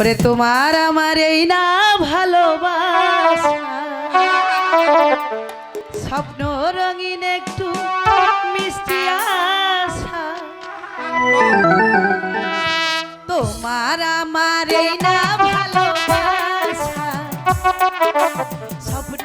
ওরে তোমার আমার এই না ভালোবাসা। স্বপ্ন রঙিন একটু মিষ্টি আশা। তোমার আমার এই না ভালোবাসা। স্বপ্ন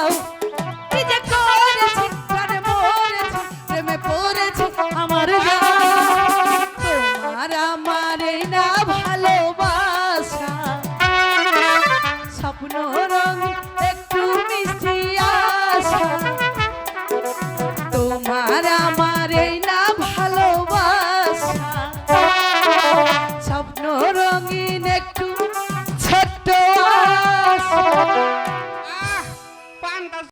স্বপ্ন রঙিন একটু মিষ্টি তোমার আমার এই না ভালোবাসা। স্বপ্ন রঙিন একটু ছোট্ট